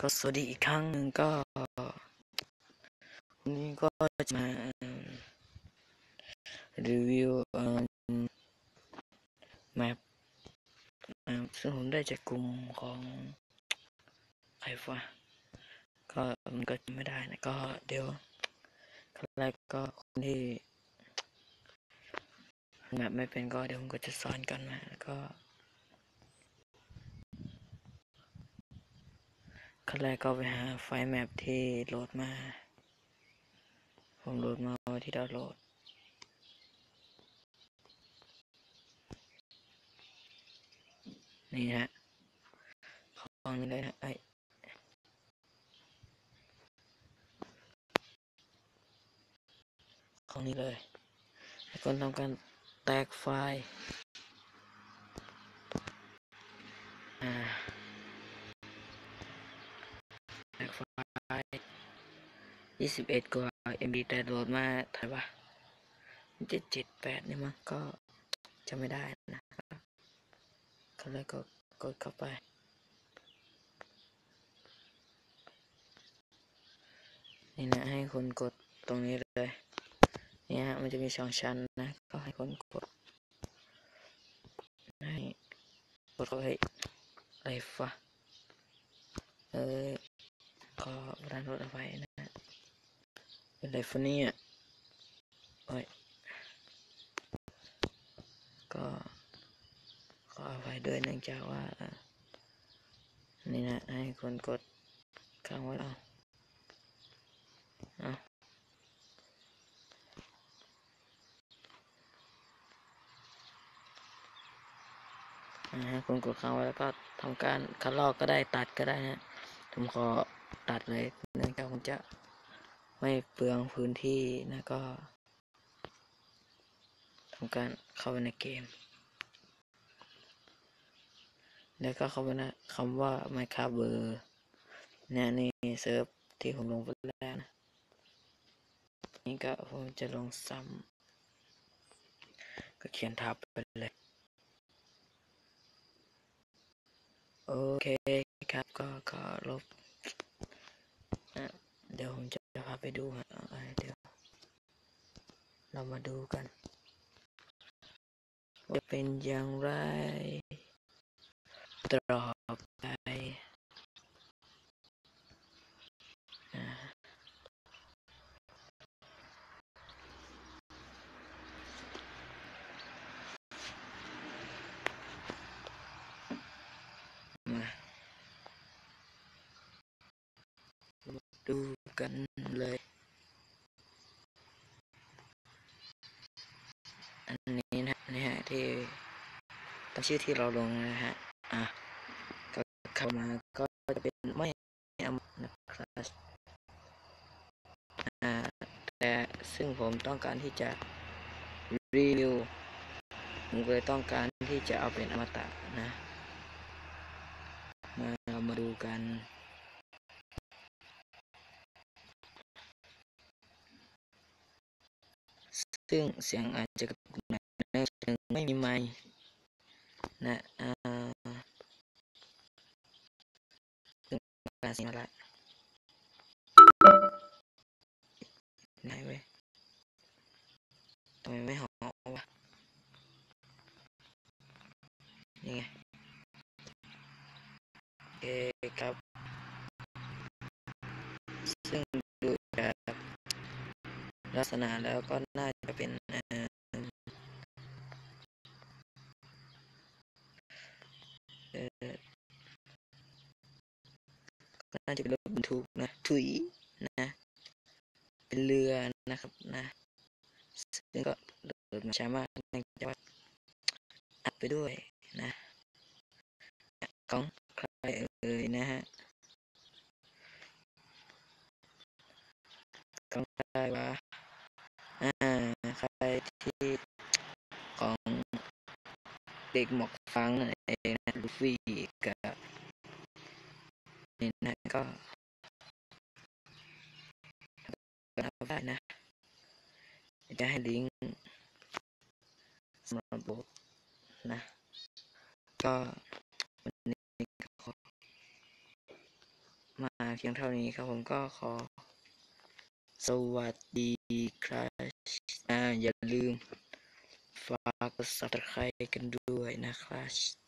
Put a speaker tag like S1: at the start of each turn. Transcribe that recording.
S1: ก็สวัสดีอีกครั้งหนึ่งก็วันนี้ก็จะมารีวิวแมปซึ่งผมได้จากกลุ่มของใครฟ้าก็มันก็ไม่ได้นะก็เดี๋ยวขั้นแรกก็คนที่แมปไม่เป็นก็เดี๋ยวผมก็จะสอนกันนะแล้วก็ ขั้นแรกก็ไปหาไฟล์แมปที่โหลดมา ผมโหลดมาที่ดาวน์โหลด นี่ฮะ ของนี้เลยนะไอของนี้เลย แล้วก็ทำการแตกไฟล์อ่าแตกไฟล์ ยี่สิบเอ็ดกว่า MB แต่โหลดมาถ่ายปะเจ็ดเจ็ดแปดนี่มั้งก็จะไม่ได้นะก็เลยก็กดเข้าไป นี่นะให้คนกดตรงนี้เลยเนี่ยมันจะมีสองชั้นนะ ก็ให้คนกด ให้กดเข้าไปอะไรฟะเออก็ร้านรถเอาไว้นะ เป็นไรฟะเนี่ยโอ้ยก็ขออภัยด้วยเนื่องจากว่านี่นะให้คนกดค้างไว้เอาเอานะฮะคุณกดค้างไว้แล้วก็ทำการคัดลอกก็ได้ตัดก็ได้นะผมขอตัดเลยเนื่องจากผมจะ ไม่เปลืองพื้นที่นะก็ทำการเข้าไปในเกม แล้วก็เข้าไปนะคำว่า Minecraft เบอร์เนี่ยนี่เซิร์ฟที่ผมลงไปแล้วนะ นี่ก็ผมจะลงซ้ำก็เขียนทับไปเลย โอเคครับก็ก็ลบนะเดี๋ยวผมจะ พาไปดูฮะเดี๋ยว เรามาดูกันว่าเป็นอย่างไรต่อไปอ่ามาดูกันเลย อันนี้นะนี่ฮะที่ ตั้งชื่อที่เราลงนะฮะ อะ ก็เข้ามาก็จะเป็นไม่อมนะครับอ่า แต่ซึ่งผมต้องการที่จะรีวิว ผมเลยต้องการที่จะเอาเป็นอมตะนะ มาเรามาดูกันซึ่งเสียงอาจจะกระตุกหน่อยเนื่องจากไม่มีไมค์ นะอ่าซึ่งการสียงอะไรไหนเว้ยทำไมไม่หอวะนี่ไงโอเคครับ ซึ่งดูจากลักษณะแล้วก็น่าจะเป็นเอ่อเอ่อก็น่าจะเป็นร ถบรรทุกนะถุยนะเป็นเรือนะครับนะซึ่งก็โดดมาช้ามากเนื่องจากว่าอัดไปด้วยนะของใครเอ่ยนะฮะของใครวะอ่าใครที่ของเด็กหมอกฟังนั่นเองนะลูฟี่กับนี่นะก็ก็ทำ ได้นะ จะให้ลิงก์สำหรับโบนะ ก็วันนี้ก็มาเพียงเท่านี้ครับผมก็ขอ สวัสดีครับอ่าอย่าลืม ฝากกด subscribe กันด้วยนะครับ